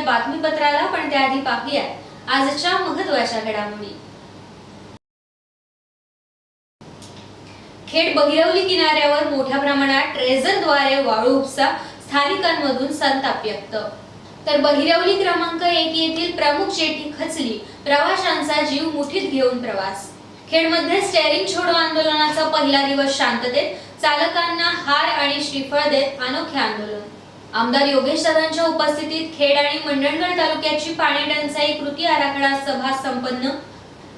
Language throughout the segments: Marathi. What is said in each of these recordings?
पाहत बातमीपत्राला पण त्याआधी पाहूयात. आजच्या महत्त्वाच्या घडामोडी. खेड बहिरवली किनाऱ्यावर मोठ्या प्रमाणात ट्रेझरद्वारे वाळू उपसा स्थानिकांमधून संताप व्यक्त. तर बहिरवली क्रमांक एक येथील प्रमुख जेटी खचली प्रवाशांचा जीव मुठीत घेऊन प्रवास. खेडमध्ये स्टेअरिंग छोडो आंदोलनाचा पहिला दिवस शांततेत चालकांना हार आणि श्रीफळ देत अनोखे आंदोलन. आमदार योगेश दादांच्या उपस्थितीत खेड आणि मंडणगड तालुक्याची पाणी टंचाई कृती आराखडा सभा संपन्न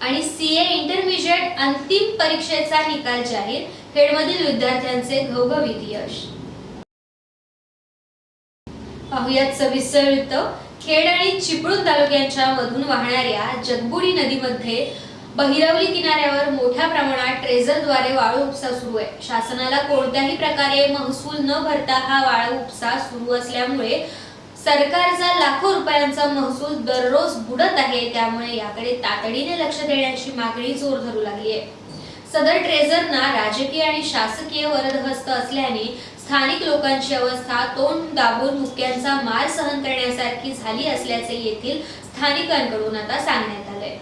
आणि सीए इंटरमिजिएट अंतिम परीक्षेचा निकाल जाहीर. खेडमधील विद्यार्थ्यांचे घवघवीत यश. पाहुयात सविस्तर वृत्त. खेड आणि चिपळूण तालुक्यांच्या मधून वाहणाऱ्या जगबुडी नदीमध्ये बहिरवली किनाऱ्यावर मोठ्या प्रमाणात ट्रेझरद्वारे वाळू उपसा सुरू आहे. शासनाला कोणत्याही प्रकारे महसूल न भरता हा वाळू उपसा सुरू असल्यामुळे सरकारचा लाखो रुपयांचा महसूल दररोज बुडत आहे त्यामुळे याकडे तातडीने लक्ष देण्याची मागणी जोर धरू लागली आहे. सदर ट्रेझरना राजकीय आणि शासकीय वरदहस्त असल्याने स्थानिक लोकांची अवस्था तोंड दाबून मुक्यांचा मार सहन करण्यासारखी झाली असल्याचे येथील स्थानिकांकडून आता सांगण्यात आलंय.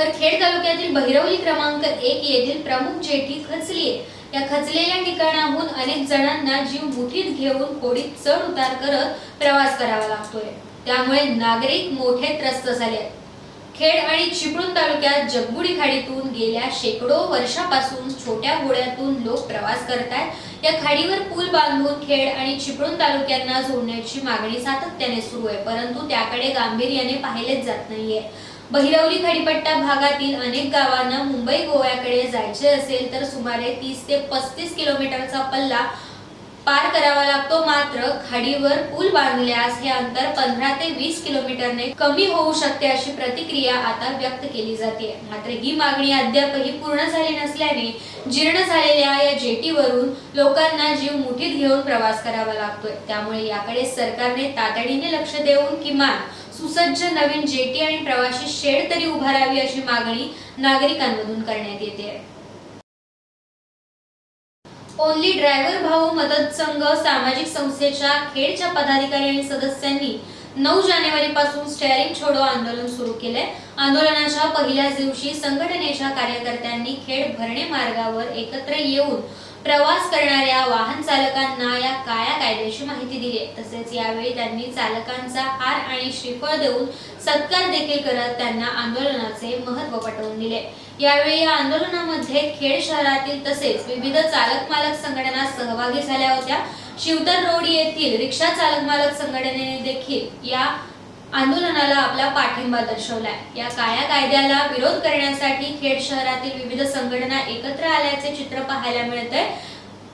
तर खेड तालुक्यातील बहिरवली क्रमांक एक येथील प्रमुख जेटी खचली या खचलेल्या ठिकाणाहून अनेक जणांना जीव मुठीत घेऊन कोडीत चढ उतार करत प्रवास करावा लागतोय. त्यामुळे नागरिक मोठे त्रस्त झाले आहेत. खेड आणि चिपळूण तालुक्यात जगबुडी खाडीतून गेल्या शेकडो वर्षापासून छोट्या होड्यातून लोक प्रवास करतात या खाडीवर पूल बांधून खेड आणि चिपळूण तालुक्यांना जोडण्याची मागणी सातत्याने सुरू आहे परंतु त्याकडे गांभीर्याने पाहिलेच जात नाहीये. बहिरवली खडीपट्टा भागातील अनेक गावांना मुंबई गोव्याकडे जायचे असेल तर सुमारे तीस ते पस्तीस किलोमीटरचा पल्ला पार करावा लागतो. मात्र खाडीवर पूल बांधल्यास हे अंतर पंधरा ते वीस किलोमीटरने कमी होऊ शकते अशी प्रतिक्रिया आता व्यक्त केली जाते. मात्र ही मागणी अद्यापही पूर्ण झाली नसल्याने जीर्ण झालेल्या या जेटीवरून लोकांना जीव मुठीत घेऊन प्रवास करावा लागतोय. त्यामुळे याकडे सरकारने तातडीने लक्ष देऊन किमान सुसज्ज नवीन जेटी आणि प्रवासी शेड तरी उभारावी अशी मागणी नागरिकांमधून करण्यात येते. ओनली ड्रायव्हर भाऊ मदत संघ सामाजिक संस्थेच्या खेडच्या पदाधिकारी आणि सदस्यांनी नऊ जानेवारी पासून स्टेअरिंग छोडो आंदोलन सुरू केले आंदोलनाच्या पहिल्याच दिवशी संघटनेच्या कार्यकर्त्यांनी खेड भरणे मार्गावर एकत्र येऊन प्रवास करणाऱ्या वाहन चालकांना या काळ्या कायद्याची माहिती दिली. तसेच यावेळी त्यांनी चालकांचा हार आणि श्रीफळ देऊन सत्कार देखील करत त्यांना आंदोलनाचे महत्त्व पटवून दिले. यावेळी या आंदोलनामध्ये खेड शहरातील तसेच विविध चालक मालक संघटना सहभागी झाल्या होत्या. शिवतर रोड येथील रिक्षा चालक मालक संघटनेने देखील या आंदोलनाला आपला पाठिंबा दर्शवलाय. या काळ्या कायद्याला विरोध करण्यासाठी खेड शहरातील विविध संघटना एकत्र आल्याचे चित्र पाहायला मिळतंय.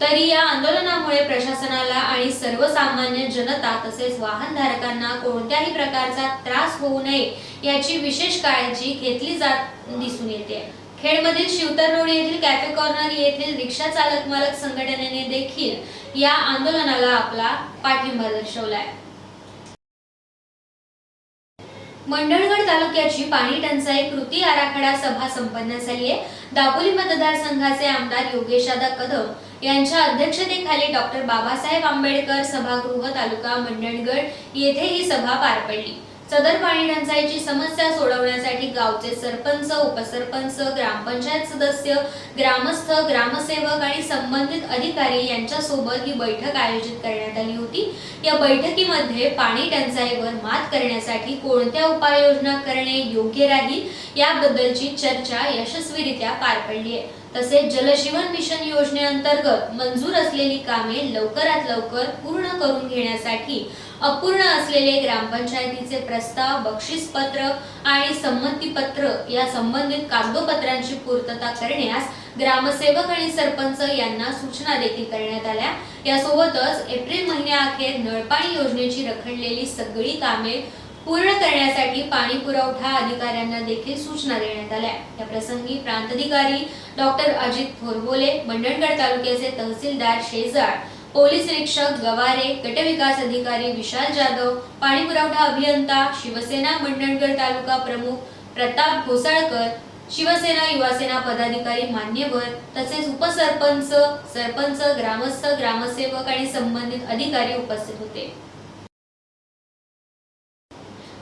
तरी या आंदोलनामुळे प्रशासनाला आणि सर्वसामान्य जनता तसेच वाहनधारकांना कोणत्याही प्रकारचा त्रास होऊ नये याची विशेष काळजी घेतली जात दिसून येते. खेडमधील शिवतर रोड येथील कॅफे कॉर्नर येथील रिक्षा चालक मालक संघटनेने देखील या आंदोलनाला आपला पाठिंबा दर्शवलाय. मंडणगड तालुक्याची पाणी टंचाई कृती आराखडा सभा संपन्न झाली आहे दापोली मतदारसंघाचे आमदार योगेशादा कदम यांच्या अध्यक्षतेखाली डॉक्टर बाबासाहेब आंबेडकर सभागृह तालुका मंडणगड येथे ही सभा पार पडली. सदर पाणी टंचाईची समस्या सोडवण्यासाठी गावचे सरपंच उपसरपंच ग्रामपंचायत सदस्य ग्रामस्थ ग्रामसेवक आणि संबंधित अधिकारी यांच्यासोबत ही बैठक आयोजित करण्यात आली होती. या बैठकीमध्ये पाणी टंचाईवर मात करण्यासाठी कोणत्या उपाययोजना करणे योग्य राहील याबद्दलची चर्चा यशस्वीरित्या पार पडली आहे. तसेच जलजीवन मिशन योजनेअंतर्गत मंजूर असलेली कामे लवकरात लवकर पूर्ण करून घेण्यासाठी अपूर्ण असलेले ग्रामपंचायतीचे प्रस्ताव बक्षीसपत्र आणि संमतीपत्र या संबंधित कागदोपत्रांची पूर्तता करण्यास ग्रामसेवक आणि सरपंच यांना सूचना देखील करण्यात आल्या. यासोबतच एप्रिल महिन्याअखेर नळपाणी योजनेची रखडलेली सगळी कामे पूर्ण करण्यासाठी पाणी पुरवठा अधिकाऱ्यांना देखील सूचना देण्यात आल्या. या प्रसंगी प्रांताधिकारी डॉक्टर अजित थोरबोले मंडणगड तालुक्याचे तहसीलदार शेजाळ पोलीस निरीक्षक गवारे गटविकास अधिकारी विशाल जाधव पाणी पुरवठा अभियंता शिवसेना मंडणगड तालुका प्रमुख प्रताप घोसाळकर शिवसेना युवासेना पदाधिकारी मान्यवर तसेच उपसरपंच सरपंच ग्रामस्थ ग्रामसेवक आणि संबंधित अधिकारी उपस्थित होते.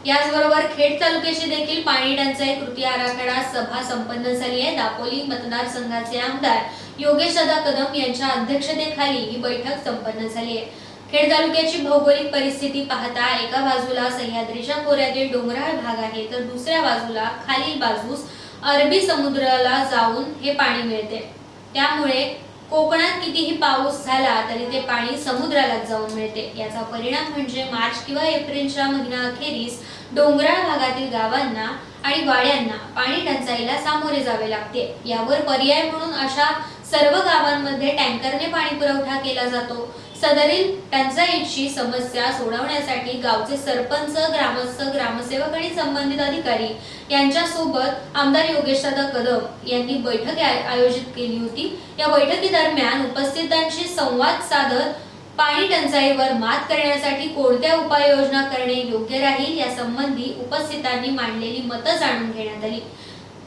याचबरोबर खेड तालुक्याची देखील पाणी टंचाई कृती आराखडा सभा संपन्न झाली आहे. दापोली मतदारसंघाचे आमदार योगेश दादा कदम यांच्या अध्यक्षतेखाली ही बैठक संपन्न झाली आहे. खेड तालुक्याची भौगोलिक परिस्थिती पाहता एका बाजूला सह्याद्रीच्या खोऱ्यातील डोंगराळ भाग आहे तर दुसऱ्या बाजूला खालील बाजूस अरबी समुद्राला जाऊन हे पाणी मिळते. त्यामुळे कोकणात कितीही पाऊस झाला तरी ते पाणी समुद्रालाच जाऊन मिळते. याचा परिणाम म्हणजे मार्च किंवा एप्रिलच्या महिना अखेरीस डोंगराळ भागातील गावांना आणि वाड्यांना पाणी टंचाईला सामोरे जावे लागते. यावर पर्याय म्हणून अशा सर्व गावांमध्ये टँकरने पाणी पुरवठा केला जातो. सदरील टंचाईची समस्या सोडवण्यासाठी गावचे सरपंच ग्रामस्थ ग्रामसेवक आणि संबंधित अधिकारी यांच्यासोबत आमदार योगेशदादा कदम यांनी बैठक आय- आयोजित केली होती. या बैठकीदरम्यान उपस्थितांशी संवाद साधत पाणी टंचाईवर मात करण्यासाठी कोणत्या उपाययोजना करणे योग्य राहील या संबंधी उपस्थितांनी मांडलेली मतं जाणून घेण्यात आली.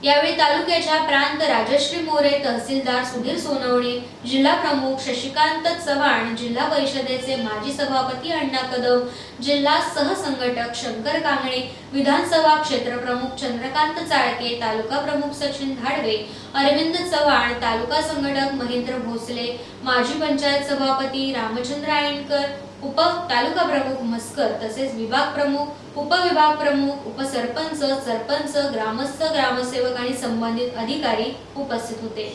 यावेळी तालुक्याच्या प्रांत राजश्री मोरे तहसीलदार सुधीर सोनवणे जिल्हा प्रमुख शशिकांत चव्हाण जिल्हा परिषदेचे माजी सभापती अण्णा कदम जिल्हा सहसंघटक शंकर कांगणे विधानसभा क्षेत्रप्रमुख चंद्रकांत चाळके तालुका प्रमुख सचिन धाडवे अरविंद चव्हाण तालुका संघटक महेंद्र भोसले माजी पंचायत सभापती रामचंद्र आयणकर उप तालुका प्रमुख मस्कर तसेच विभाग प्रमुख उपविभाग प्रमुख उपसरपंच सरपंच ग्रामस्थ ग्रामसेवक आणि संबंधित अधिकारी उपस्थित होते.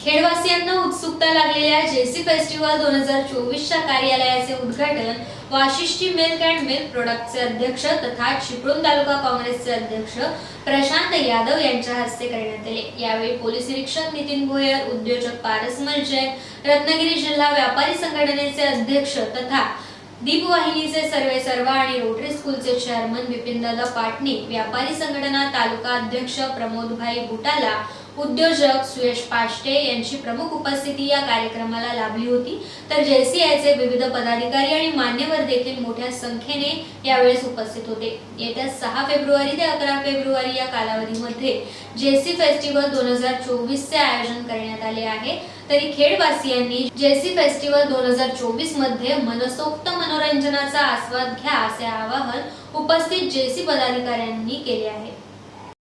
खेडवासियांना उत्सुकता लागलेल्या जेसी फेस्टिवल दोन हजार चोवीसच्या कार्यालयाचे उद्घाटन वाशिष्ठी मिल्क अँड मिल्क प्रोडक्टचे अध्यक्ष तथा चिपळूण तालुका काँग्रेसचे अध्यक्ष प्रशांत यादव यांच्या हस्ते करण्यात आले. यावेळी पोलीस निरीक्षक नितीन भोयर उद्योजक पारस जैन रत्नागिरी जिल्हा व्यापारी संघटनेचे अध्यक्ष तथा दीपवाहिनीचे सर्वे सर्वा आणि रोटरी स्कूलचे चेअरमन विपिनदादा पाटणी व्यापारी संघटना तालुका अध्यक्ष प्रमोदभाई बुटाला उद्योजक सुयश पाष्टे यांची प्रमुख उपस्थिती या कार्यक्रमाला लाभली होती. तर जेसीआयचे विविध पदाधिकारी आणि मान्यवर देखील मोठ्या संख्येने यावेळेस उपस्थित होते. येत्या सहा फेब्रुवारी ते अकरा फेब्रुवारी या कालावधीमध्ये जेसी फेस्टिवल दोन हजार चोवीसचे आयोजन करण्यात आले आहे. तरी खेडवासियांनी जेसी फेस्टिवल दोन हजार चोवीसमध्ये मनसोक्त मनोरंजनाचा आस्वाद घ्या असे आवाहन उपस्थित जेसी पदाधिकाऱ्यांनी केले आहे.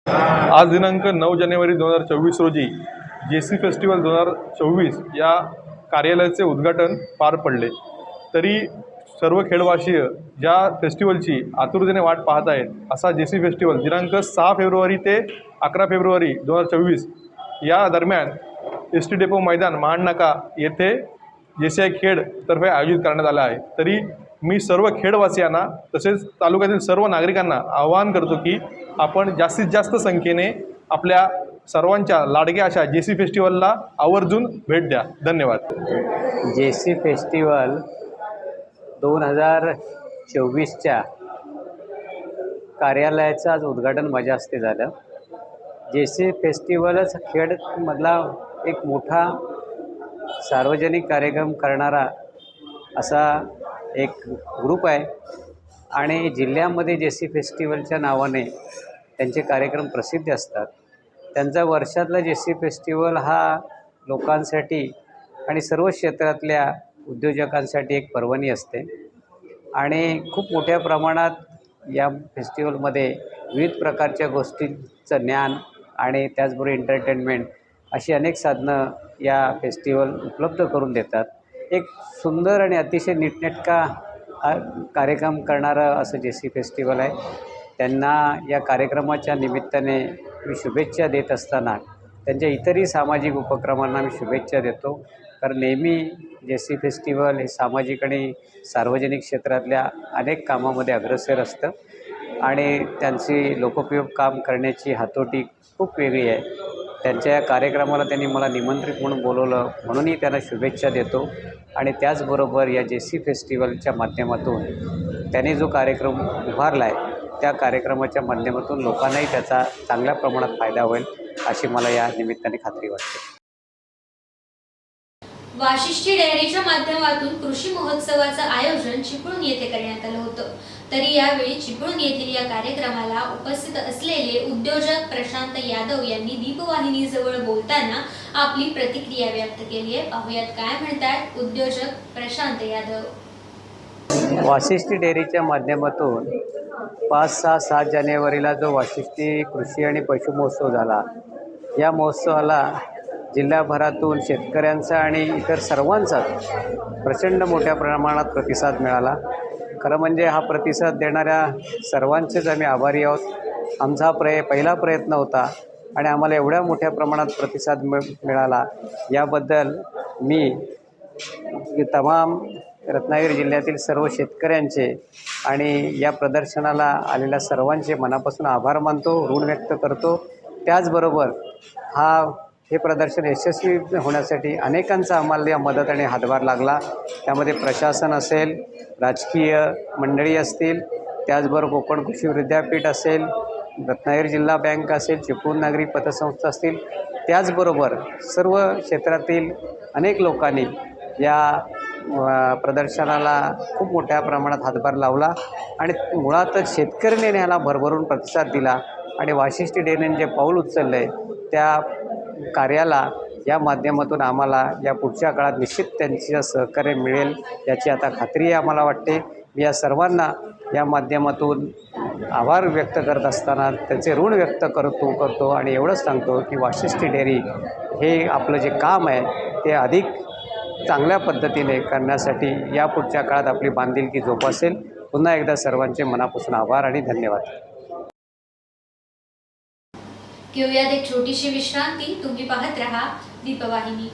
आज दिनांक नऊ जानेवारी दोन हजार चोवीस रोजी जे सी फेस्टिवल दोन हजार चोवीस या कार्यालयाचे उद्घाटन पार पडले. तरी सर्व खेळवासीय ज्या फेस्टिवलची आतुरतेने वाट पाहत आहेत असा जे सी फेस्टिवल दिनांक सहा फेब्रुवारी ते अकरा फेब्रुवारी दोन हजार चोवीस या दरम्यान एस टी डेपो मैदान महाडनाका येथे जे सी आय खेडतर्फे आयोजित करण्यात आला आहे. तरी मी सर्व खेडवासियांना तसेच तालुक्यातील सर्व नागरिकांना आवाहन करतो की आपण जास्तीत जास्त संख्येने आपल्या सर्वांच्या लाडक्या अशा जे सी फेस्टिवलला आवर्जून भेट द्या. धन्यवाद. जे सी फेस्टिवल दोन हजार चोवीसच्या कार्यालयाचं आज उद्घाटन माझ्या हस्ते झालं. जे सी फेस्टिवलच खेडमधला एक मोठा सार्वजनिक कार्यक्रम करणारा असा एक ग्रुप आहे. आणि जिल्ह्यामध्ये जे सी फेस्टिवलच्या नावाने त्यांचे कार्यक्रम प्रसिद्ध असतात. त्यांचा वर्षातला जे सी फेस्टिवल हा लोकांसाठी आणि सर्व क्षेत्रातल्या उद्योजकांसाठी एक पर्वणी असते. आणि खूप मोठ्या प्रमाणात या फेस्टिवलमध्ये विविध प्रकारच्या गोष्टींचं ज्ञान आणि त्याचबरोबर एंटरटेनमेंट अशी अनेक साधनं या फेस्टिवल उपलब्ध करून देतात. एक सुंदर आणि अतिशय नीटनेटका कार्यक्रम करणारं असं जे सी फेस्टिवल आहे त्यांना या कार्यक्रमाच्या निमित्ताने मी शुभेच्छा देत असताना त्यांच्या इतरही सामाजिक उपक्रमांना मी शुभेच्छा देतो. कारण नेहमी जे सी फेस्टिवल हे सामाजिक आणि सार्वजनिक क्षेत्रातल्या अनेक कामामध्ये अग्रसर असतं आणि त्यांची लोकोपयोग काम करण्याची हातोटी खूप वेगळी आहे. त्यांच्या या कार्यक्रमाला त्यांनी मला निमंत्रित म्हणून बोलवलं. म्हणूनही त्यांना शुभेच्छा देतो. आणि त्याचबरोबर या जे सी फेस्टिवलच्या माध्यमातून त्याने जो कार्यक्रम उभारला आहे त्या कार्यक्रमाच्या माध्यमातून लोकांनाही त्याचा चांगल्या प्रमाणात फायदा होईल अशी मला या निमित्ताने खात्री वाटते. वाशिष्ठी डेअरीच्या माध्यमातून कृषी महोत्सवाचं आयोजन चिपळूण येथे करण्यात आलं होतं. तरी यावेळी चिपळूण येथील या कार्यक्रमाला उपस्थित असलेले उद्योजक प्रशांत यादव यांनी दीपवाहिनीजवळ बोलताना आपली प्रतिक्रिया व्यक्त केली आहे. पाहुयात काय म्हणतात उद्योजक प्रशांत यादव. वाशिष्ठी डेअरीच्या माध्यमातून पाच सहा सात जानेवारीला जो वाशिष्ठी कृषी आणि पशु महोत्सव झाला या महोत्सवाला जिल्हाभरातून शेतकऱ्यांचा आणि इतर सर्वांचा प्रचंड मोठ्या प्रमाणात प्रतिसाद मिळाला. खरं म्हणजे हा प्रतिसाद देणाऱ्या सर्वांचेच आम्ही आभारी आहोत. आमचा हा प्रय पहिला प्रयत्न होता आणि आम्हाला एवढ्या मोठ्या प्रमाणात प्रतिसाद मिळ मिळाला. याबद्दल मी तमाम रत्नागिरी जिल्ह्यातील सर्व शेतकऱ्यांचे आणि या प्रदर्शनाला आलेल्या सर्वांचे मनापासून आभार मानतो ऋण व्यक्त करतो. त्याचबरोबर हा हे प्रदर्शन यशस्वी होण्यासाठी अनेकांचा आम्हाला या मदत आणि हातभार लागला. त्यामध्ये प्रशासन असेल राजकीय मंडळी असतील त्याचबरोबर कोकण कृषी विद्यापीठ असेल रत्नागिरी जिल्हा बँक असेल चिपळूण नागरी पतसंस्था असतील त्याचबरोबर सर्व क्षेत्रातील अनेक लोकांनी या प्रदर्शनाला खूप मोठ्या प्रमाणात हातभार लावला आणि मुळातच शेतकऱ्यांनी ह्याला भरभरून प्रतिसाद दिला. आणि वाशिष्ठी डेनेन जे पाऊल उचललं आहे त्या कार्याला या माध्यमातून आम्हाला या पुढच्या काळात निश्चित त्यांचं सहकार्य मिळेल याची आता खात्री आम्हाला वाटते. मी या सर्वांना या माध्यमातून आभार व्यक्त करत असताना त्याचे ऋण व्यक्त करतो करतो आणि एवढंच सांगतो की वाशिष्ठी डेअरी हे आपलं जे काम आहे ते अधिक चांगल्या पद्धतीने करण्यासाठी या पुढच्या काळात आपली बांधिलकी जोपासेल. पुन्हा एकदा सर्वांचे मनापासून आभार आणि धन्यवाद. घेऊयात एक छोटीशी विश्रांती. तुम्ही पाहत राहा दीपवाहिनी.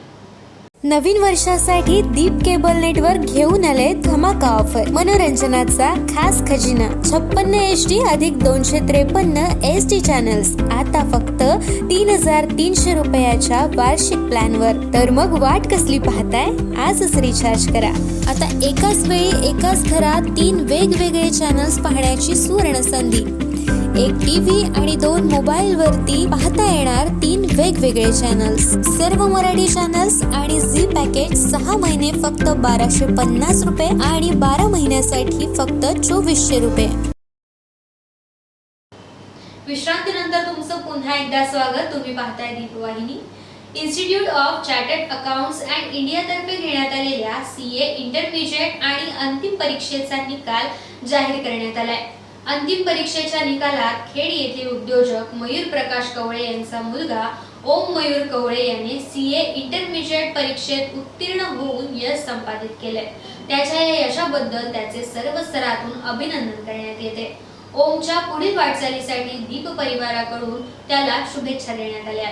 नवीन वर्षासाठी दीप केबल नेटवर्क घेऊन आले धमाका ऑफर. मनोरंजनाचा खास खजिना. छप्पन्न एच डी अधिक दोनशे त्रेपन्न एच डी चॅनल्स आता फक्त तीन हजार तीनशे रुपयाच्या वार्षिक प्लॅनवर. तर मग वाट कसली पाहताय? आजच रिचार्ज करा. आता एकाच वेळी एकाच घरात तीन वेगवेगळे चॅनल्स पाहण्याची सुवर्ण संधी. एक टीव्ही आणि दोन मोबाईल वरती पाहता येणार तीन वेगवेगळे चॅनल्स सर्व मराठी चॅनल्स आणि झी पॅकेज सहा महिने फक्त बाराशे पन्नास रुपये आणि बारा महिन्यासाठी फक्त चोवीसशे रुपये. विश्रांतीनंतर तुमचं पुन्हा एकदा स्वागत. तुम्ही पाहताय Deepvahini institute of chartered accounts and इंडियातर्फे घेण्यात आलेल्या सी ए इंटरमिजिएट आणि अंतिम परीक्षेचा निकाल जाहीर करण्यात आलाय. अंतिम परीक्षेच्या निकालात खेड येथील उद्योजक मयूर प्रकाश कवळे यांचा मुलगा ओम मयूर कवळे याने सी ए इंटरमिजिएट परीक्षेत उत्तीर्ण होऊन यश संपादित केले त्याच्या या यशाबद्दल त्याचे सर्व स्तरातून अभिनंदन करण्यात येते. ओमच्या पुढील वाटचालीसाठी दीप परिवाराकडून त्याला शुभेच्छा देण्यात आल्या.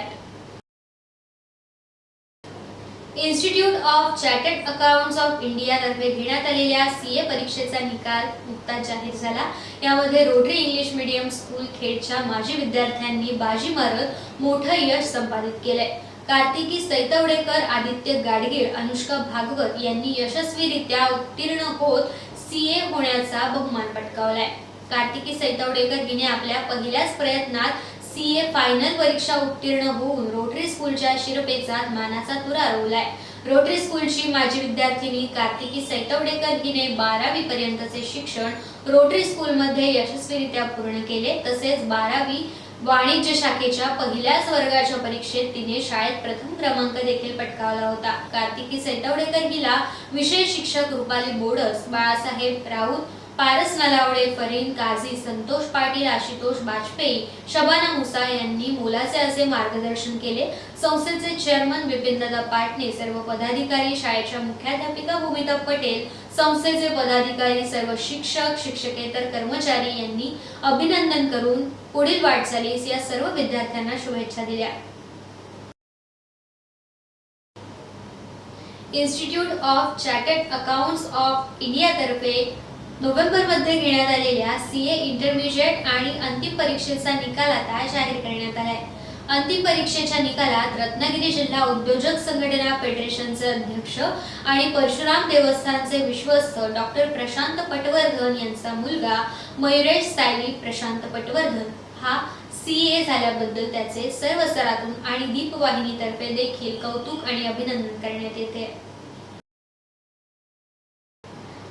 Institute of chartered accounts of India तर्फे घेण्यात आलेल्या सी ए परीक्षेचा निकाल नुकताच जाहीर झाला. यामध्ये रोटरी इंग्लिश मीडियम स्कूल खेडच्या माजी विद्यार्थ्यांनी बाजी मारत मोठं यश संपादित केलंय. कार्तिकी सैतवडेकर आदित्य गाडगीळ अनुष्का भागवत यांनी यशस्वीरित्या उत्तीर्ण होत सी ए होण्याचा बहुमान पटकावलाय. कार्तिकी सैतवडेकर हिने आपल्या पहिल्याच प्रयत्नात सी ए फायनल परीक्षा उत्तीर्ण होऊन रोटरी स्कूलच्या शिरपेचात मानाचा तुरा रोवलाय. रोटरी स्कूलची माजी विद्यार्थिनी कार्तिकी सैतवडेकर हिने बारावी पर्यंतचे शिक्षण रोटरी स्कूलमध्ये यशस्वीरित्या पूर्ण केले. तसेच बारावी वाणिज्य शाखेच्या पहिल्याच वर्गाच्या परीक्षेत तिने शाळेत प्रथम क्रमांक देखील पटकावला होता. कार्तिकी सैतवडेकर हिला विषय शिक्षक रुपाली बोडस बाळासाहेब राऊत पारस नलावडे फरीन काझी संतोष पाटील आशुतोष बाजपेयी शबाना मुसा यांनी मोलाचे असे मार्गदर्शन केले. संस्थेचे चेअरमन बिपिनदादा पाटणे सर्व पदाधिकारी शाळेच्या मुख्याध्यापिका भूमिता पटेल संस्थेचे पदाधिकारी सर्व शिक्षक शिक्षकेतर कर्मचारी यांनी अभिनंदन करून पुढील वाटचालीस या सर्व विद्यार्थ्यांना शुभेच्छा दिल्या. Institute of chartered accounts of इंडियातर्फे नोव्हेंबरमध्ये घेण्यात आलेल्या सी ए इंटरमिजिएट आणि अंतिम परीक्षेचा निकाल आता जाहीर करण्यात आलाय. अंतिम परीक्षेच्या निकालात रत्नागिरी जिल्हा उद्योजक संघटना फेडरेशनचे अध्यक्ष आणि परशुराम देवस्थानचे विश्वस्त डॉक्टर प्रशांत पटवर्धन यांचा मुलगा मयुरेश सायली प्रशांत पटवर्धन हा सी ए झाल्याबद्दल त्याचे सर्व स्तरातून आणि दीपवाहिनीतर्फे देखील कौतुक आणि अभिनंदन करण्यात येते.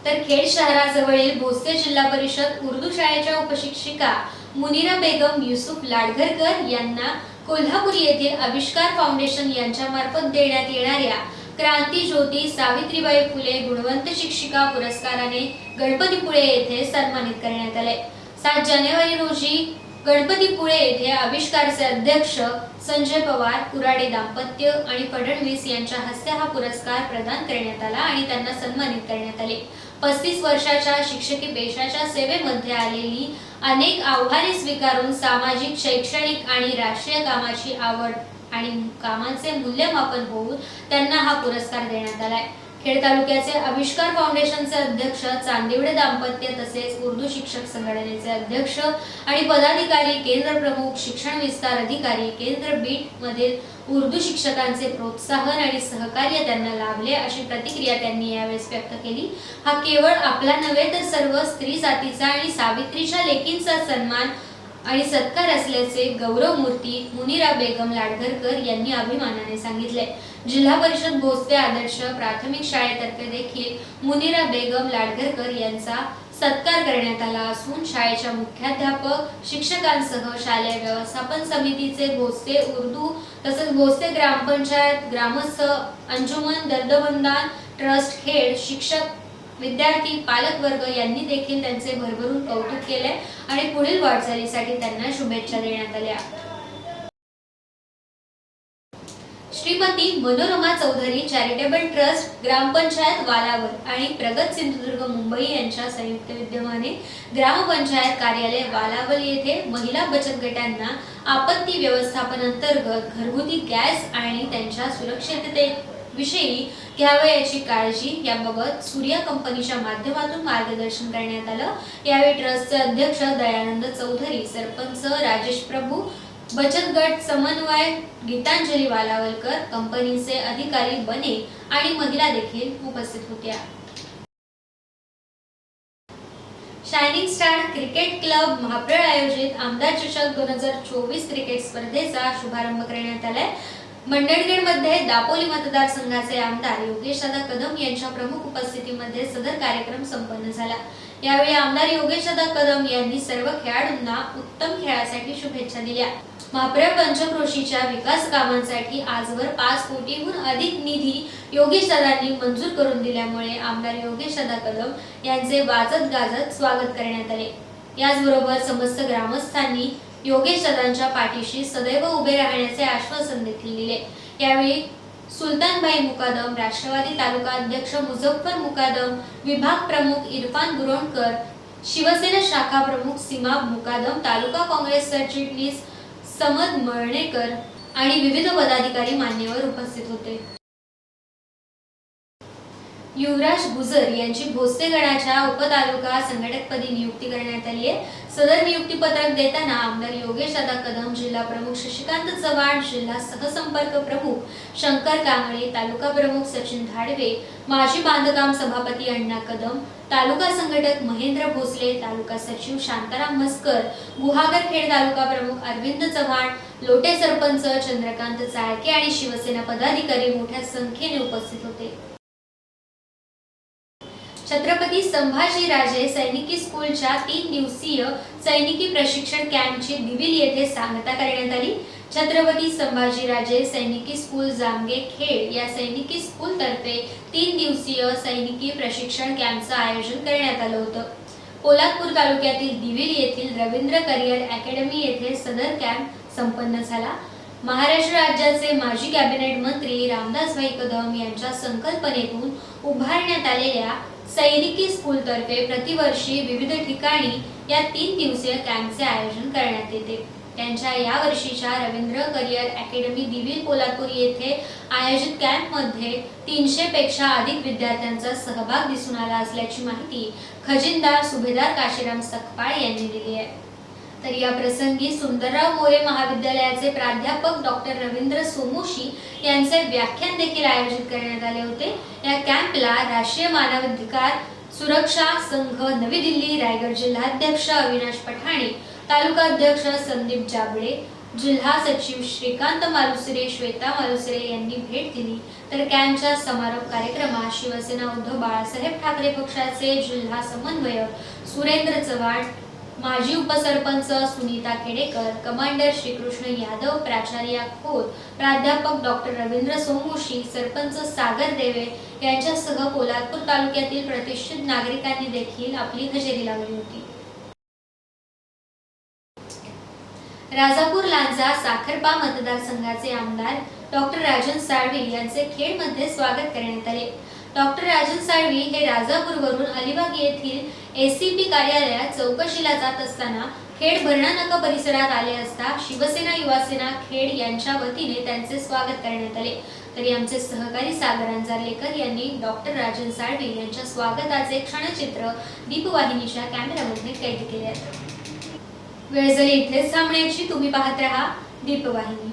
तर खेड शहराजवळील भोसले जिल्हा परिषद उर्दू शाळेच्या उपशिक्षिका मुनिरा बेगम युसुफ लाडघरकर यांना कोल्हापूर येथील आविष्कार फाउंडेशन यांच्या मार्फत देण्यात येणाऱ्या क्रांती ज्योती सावित्रीबाई फुले गुणवंत शिक्षिका पुरस्काराने गणपतीपुळे येथे सन्मानित करण्यात आले. सात जानेवारी रोजी गणपतीपुळे येथे आविष्कारचे अध्यक्ष संजय पवार कुराडे दाम्पत्य आणि फडणवीस यांच्या हस्ते हा पुरस्कार प्रदान करण्यात आला आणि त्यांना सन्मानित करण्यात आले. पस्तीस वर्षाच्या शिक्षकी पेशाच्या सेवेमध्ये आलेली अनेक आव्हाने स्वीकारून सामाजिक शैक्षणिक आणि राष्ट्रीय कामाची आवड आणि कामाचे मूल्यमापन होऊन त्यांना हा पुरस्कार देण्यात आलाय. खेड तालुक्याचे आविष्कार फाउंडेशनचे अध्यक्ष चांदिवडे दाम्पत्य तसेच उर्दू शिक्षक संघटनेचे अध्यक्ष आणि पदाधिकारी केंद्र प्रमुख शिक्षण विस्तार अधिकारी केंद्र बीट मधील उर्दू शिक्षकांचे प्रोत्साहन आणि सहकार्य त्यांना लाभले अशी प्रतिक्रिया त्यांनी यावेळेस व्यक्त केली. हा केवळ आपला नव्हे तर सर्व स्त्री जातीचा आणि सावित्रीच्या लेकींचा सन्मान आणि सत्कार असल्याचे गौरव मूर्ती मुनिरा बेगम लाडघरकर यांनी अभिमानाने सांगितले. जिल्हा परिषद भोसले आदर्श प्राथमिक शाळेतर्फे देखील मुनिरा बेगम लाडघरकर यांचा सत्कार करण्यात आला असून शाळेच्या मुख्याध्यापक शिक्षकांसह शालेय व्यवस्थापन समितीचे भोसले उर्दू तसेच भोसले ग्रामपंचायत ग्रामस्थ अंजुमन दर्दबंदान ट्रस्ट हेड शिक्षक विद्यार्थी पालक वर्ग यांनी देखील त्यांचे भरभरून कौतुक केले आणि पुढील वाटचालीसाठी त्यांना शुभेच्छा देण्यात आल्या. श्रीमती मनोरमा चौधरी चॅरिटेबल ट्रस्ट ग्रामपंचायत वालावर आणि प्रगत सिंधुदुर्ग मुंबई यांच्या संयुक्त विद्यमाने ग्रामपंचायत कार्यालय वालावल येथे महिला बचत गटांना आपत्ती व्यवस्थापन अंतर्गत घरगुती गॅस आणि त्यांच्या सुरक्षितते विषयी घ्यावयाची काळजी याबाबत सूर्या कंपनीच्या माध्यमातून मार्गदर्शन करण्यात आलं. यावेळी ट्रस्टचे अध्यक्ष दयानंद चौधरी सरपंच राजेश प्रभू बचत गट समन्वय गीतांजली वालावलकर कंपनीचे अधिकारी बने आणि महिला देखील उपस्थित होत्या. Shining star cricket club Mahapral आयोजित आमदार चषक दोन हजार चोवीस क्रिकेट स्पर्धेचा शुभारंभ करण्यात आलाय. मंडणगडमध्ये दापोली मतदारसंघाचे आमदार योगेश दादा कदम यांच्या प्रमुख उपस्थितीमध्ये सदर कार्यक्रम संपन्न झाला. यावेळी आमदार योगेश दादा कदम यांनी सर्व खेळाडूंना उत्तम खेळासाठी शुभेच्छा दिल्या. महाप्रळ पंचक्रोशीच्या विकास कामांसाठी आजवर पाच कोटीहून अधिक निधी योगेश दादांनी मंजूर करून दिल्यामुळे आमदार योगेश दादा कदम यांचे वाजत गाजत स्वागत करण्यात आले. याचबरोबर समस्त ग्रामस्थांनी योगेश दादांच्या पाठीशी सदैव उभे राहण्याचे आश्वासन देखील दिले. यावेळी सुलतानभाई मुकादम राष्ट्रवादी तालुका अध्यक्ष मुझफ्फर मुकादम विभाग प्रमुख इरफान गुरोणकर शिवसेना शाखा प्रमुख सीमा मुकादम तालुका काँग्रेस सरचिटणीस समद मळणेकर आणि विविध पदाधिकारी मान्यवर उपस्थित होते. युवराज गुजर यांची भोसले गणाच्या उपतालुका संघटकपदी नियुक्ती करण्यात आली आहे. सदर नियुक्ती पत्रक देताना आमदार योगेश दादा कदम जिल्हा प्रमुख शशिकांत चव्हाण जिल्हा सहसंपर्क प्रमुख शंकर कांबळे तालुका प्रमुख सचिन धाडवे माजी बांधकाम सभापती अण्णा कदम तालुका संघटक महेंद्र भोसले तालुका सचिव शांताराम मस्कर गुहागर खेड तालुका प्रमुख अरविंद चव्हाण लोटे सरपंच चंद्रकांत चाळके आणि शिवसेना पदाधिकारी मोठ्या संख्येने उपस्थित होते. छत्रपती संभाजी राजे सैनिकी स्कूलच्या तीन दिवसीय सैनिकी प्रशिक्षण कॅम्पची दिविल येथे सांगता करण्यात आली. छत्रपती संभाजीराजे सैनिकी स्कूल जामगे खेड या सैनिकी स्कूल तर्फे तीन दिवसीय सैनिकी प्रशिक्षण कॅम्पचं आयोजन करण्यात आलं होतं. पोलादपूर तालुक्यातील दिवीर येथील रवींद्र करिअर अकॅडमी येथे सदर कॅम्प संपन्न झाला. महाराष्ट्र राज्याचे माजी कॅबिनेट मंत्री रामदासभाई कदम यांच्या संकल्पनेतून उभारण्यात आलेल्या सैनिकी स्कूलतर्फे प्रतिवर्षी विविध ठिकाणी या तीन दिवसीय कॅम्पचे आयोजन करण्यात येते. त्यांच्या या वर्षीच्या रवींद्र करिअर अकॅडमी दिवी कोल्हापूर येथे आयोजित कॅम्पमध्ये तीनशे पेक्षा अधिक विद्यार्थ्यांचा सहभाग दिसून आला असल्याची माहिती खजिनदार सुभेदार काशीराम सकपाळ यांनी दिली आहे. तर या प्रसंगी सुंदरराव मोरे महाविद्यालयाचे प्राध्यापक डॉक्टर रवींद्र सोमोशी यांचे व्याख्यान देखील आयोजित करण्यात आले होते. या कॅम्पला राष्ट्रीय मानवाधिकार सुरक्षा संघ नवी दिल्ली रायगड जिल्हाध्यक्ष अविनाश पठाणे तालुका अध्यक्ष संदीप जाबळे जिल्हा सचिव श्रीकांत मालुसरे श्वेता मालुसरे यांनी भेट दिली. तर कॅम्पच्या समारोप कार्यक्रमात शिवसेना उद्धव बाळासाहेब ठाकरे पक्षाचे जिल्हा समन्वयक सुरेंद्र चव्हाण माजी उपसरपंच सुनीता खेडेकर कमांडर श्रीकृष्ण यादव प्राचार्या खोत प्राध्यापक डॉक्टर रवींद्र सोमोशी सरपंच सागर देवे यांच्यासह पोलादपूर तालुक्यातील प्रतिष्ठित नागरिकांनी देखील आपली हजेरी लावली होती. राजापूर लांजा साखरपा मतदारसंघाचे आमदार डॉक्टर राजन साळवी यांचे खेडमध्ये स्वागत करण्यात आले. डॉक्टर राजन साळवी हे राजापूरवरून अलिबाग येथील एसीपी कार्यालयात चौकशीला जात असताना खेड भरणानका परिसरात आले असता शिवसेना युवासेना खेड यांच्या वतीने त्यांचे स्वागत करण्यात आले. तरी आमचे सहकारी सागर अंजारलेकर यांनी डॉक्टर राजन साळवी यांच्या स्वागताचे क्षणचित्र दीपवाहिनीच्या कॅमेऱ्यामध्ये कैद केले आहे. वेळ झाली इथेच थांबण्याची तुम्ही पाहत राहा दीपवाहिनी.